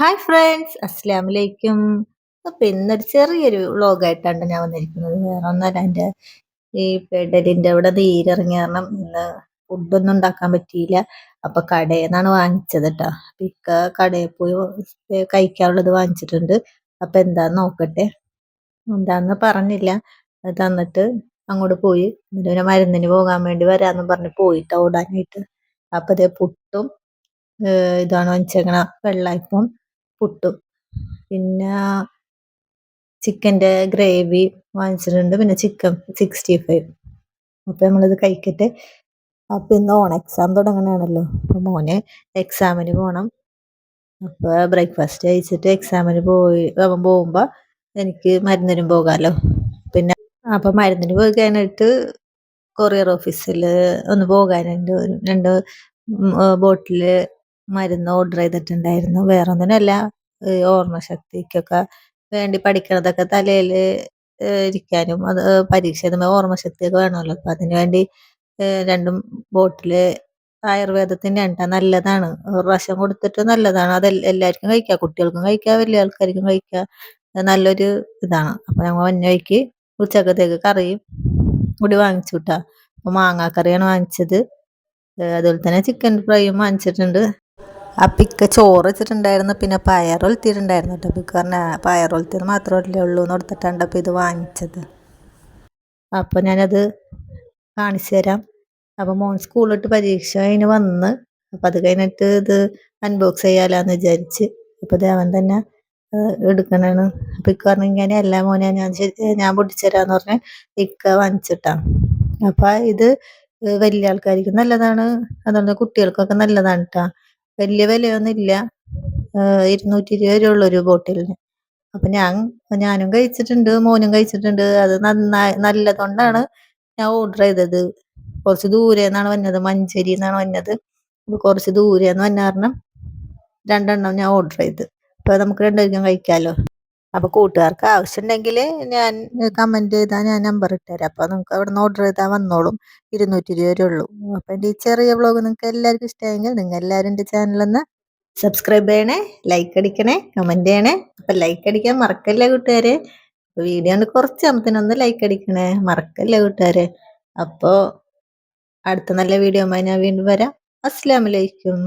Hi friends അസ്സാം വലൈക്കും അപ്പം ഇന്നൊരു ചെറിയൊരു വ്ളോഗായിട്ടാണ് ഞാൻ വന്നിരിക്കുന്നത്. വേറെ ഒന്നല്ല എന്റെ ഈ പെഡലിന്റെ അവിടെ നീരിറങ്ങി കാരണം ഇന്ന് ഫുഡൊന്നും ഉണ്ടാക്കാൻ പറ്റിയില്ല. അപ്പം കടയിൽ നിന്നാണ് വാങ്ങിച്ചത് കേട്ടോ ഇക്ക കടയിൽ പോയി കഴിക്കാനുള്ളത് വാങ്ങിച്ചിട്ടുണ്ട്. അപ്പം എന്താന്ന് നോക്കട്ടെ. എന്താന്ന് പറഞ്ഞില്ല. തന്നിട്ട് അങ്ങോട്ട് പോയി. എന്നിട്ട് മരുന്നിന് പോകാൻ വേണ്ടി വരാമെന്ന് പറഞ്ഞ് പോയിട്ട് ഓടാനായിട്ട്. അപ്പം അതേ പുട്ടും ഇതാണ് വാങ്ങിച്ചേക്കണ വെള്ളയപ്പം പുട്ടും. പിന്നെ ചിക്കന്റെ ഗ്രേവി വാങ്ങിച്ചിട്ടുണ്ട്. പിന്നെ ചിക്കൻ സിക്സ്റ്റി ഫൈവ് അപ്പോൾ നമ്മളിത് കഴിക്കട്ടെ. അപ്പം ഇന്ന് ഓണം എക്സാം തുടങ്ങണതാണല്ലോ. അപ്പോൾ മോന് എക്സാമിന് പോകണം അപ്പോൾ ബ്രേക്ക്ഫാസ്റ്റ് കഴിച്ചിട്ട് എക്സാമിന് പോയി അവൻ പോകുമ്പോൾ എനിക്ക് മരുന്നിനും പോകാമല്ലോ പിന്നെ അപ്പം മരുന്നിന് പോയി കഴിഞ്ഞിട്ട് കൊറിയർ ഓഫീസിൽ ഒന്ന് പോകാനുണ്ട് രണ്ട് ബോട്ടിൽ മരുന്ന് ഓർഡർ ചെയ്തിട്ടുണ്ടായിരുന്നു. വേറെ ഓർമ്മശക്തിക്കൊക്കെ വേണ്ടി പഠിക്കണതൊക്കെ തലയിൽ ഇരിക്കാനും അത് പരീക്ഷ ഓർമ്മശക്തിയൊക്കെ വേണമല്ലോ. അപ്പം അതിന് വേണ്ടി രണ്ടും ബോട്ടിൽ ആയുർവേദത്തിന്റെ എണ്ണ നല്ലതാണ്. ഒരു കൊടുത്തിട്ട് നല്ലതാണ്. അത് എല്ലാവർക്കും കഴിക്കാം. കുട്ടികൾക്കും കഴിക്കാം വലിയ ആൾക്കാർക്കും കഴിക്കാം. നല്ലൊരു ഇതാണ്. അപ്പം ഞങ്ങൾ വന്ന വഴിക്ക് ഉച്ചക്കത്തേക്ക് കറിയും കൂടി വാങ്ങിച്ചു കിട്ടാം അപ്പം മാങ്ങാക്കറിയാണ് വാങ്ങിച്ചത്. അതുപോലെ തന്നെ ചിക്കൻ ഫ്രൈയും വാങ്ങിച്ചിട്ടുണ്ട്. അപ്പം ഇക്ക ചോറ് വെച്ചിട്ടുണ്ടായിരുന്നു പിന്നെ പയറൊലത്തിയിട്ടുണ്ടായിരുന്നു കേട്ടോ അപ്പം പറഞ്ഞാൽ പയറൊലത്തിയത് മാത്രമല്ലേ ഉള്ളൂ എന്ന് കൊടുത്തിട്ടാണ് അപ്പം ഇത് വാങ്ങിച്ചത്. അപ്പോൾ ഞാനത് കാണിച്ചു തരാം. അപ്പോൾ മോൻ സ്കൂളിലിട്ട് പരീക്ഷ കഴിഞ്ഞ് വന്ന് അപ്പം അത് കഴിഞ്ഞിട്ട് ഇത് അൺബോക്സ് ചെയ്യാലാന്ന് വിചാരിച്ച് അപ്പോൾ അവൻ തന്നെ എടുക്കണാണ്. അപ്പം ഇക്ക പറഞ്ഞു ഇങ്ങനെയല്ല മോനെ ഞാൻ ഞാൻ പൊട്ടിച്ചരാന്ന് പറഞ്ഞ് ഇക്ക വാങ്ങിച്ചിട്ടാണ് അപ്പം ഇത് വലിയ ആൾക്കാർക്ക് നല്ലതാണ് അതുകൊണ്ട് കുട്ടികൾക്കൊക്കെ നല്ലതാണ് കേട്ടോ വലിയ വിലയൊന്നുമില്ല. ഇരുന്നൂറ്റി ഇരുപത് രൂപ ഒരു ബോട്ടിലിന്. അപ്പൊ ഞാൻ ഞാനും കഴിച്ചിട്ടുണ്ട് മോനും കഴിച്ചിട്ടുണ്ട്. അത് നന്നായി നല്ലതുകൊണ്ടാണ് ഞാൻ ഓർഡർ ചെയ്തത്. കുറച്ച് ദൂരെ നിന്നാണ് വന്നത് മഞ്ചേരി എന്നാണ് വന്നത്. കുറച്ച് ദൂരെ നിന്ന് വന്ന കാരണം രണ്ടെണ്ണം ഞാൻ ഓർഡർ ചെയ്ത്. അപ്പൊ നമുക്ക് രണ്ടുപേർക്കും കഴിക്കാമല്ലോ അപ്പൊ കൂട്ടുകാർക്ക് ആവശ്യമുണ്ടെങ്കിൽ ഞാൻ കമന്റ് ചെയ്താൽ ഞാൻ നമ്പർ ഇട്ടുതരാം അപ്പൊ നിങ്ങൾക്ക് അവിടെ നിന്ന് ഓർഡർ ചെയ്താൽ വന്നോളും. ഇരുന്നൂറ്റി ഇരുപത് ഉള്ളൂ. അപ്പൊ എന്റെ ഈ ചെറിയ വ്ളോഗ് നിങ്ങൾക്ക് എല്ലാവർക്കും ഇഷ്ടമായെങ്കിൽ നിങ്ങൾ എല്ലാവരും എന്റെ ചാനലൊന്ന് സബ്സ്ക്രൈബ് ചെയ്യണേ ലൈക്ക് അടിക്കണേ കമന്റ് ചെയ്യണേ. അപ്പൊ ലൈക്ക് അടിക്കാൻ മറക്കല്ലേ കൂട്ടുകാരെ? വീഡിയോ കൊണ്ട് കുറച്ച് അമ്മത്തിനൊന്ന് ലൈക്ക് അടിക്കണേ. മറക്കല്ലേ കൂട്ടുകാരെ? അപ്പോൾ അടുത്ത നല്ല വീഡിയോ ഞാൻ വീണ്ടും വരാം. അസ്സാം വലൈക്കും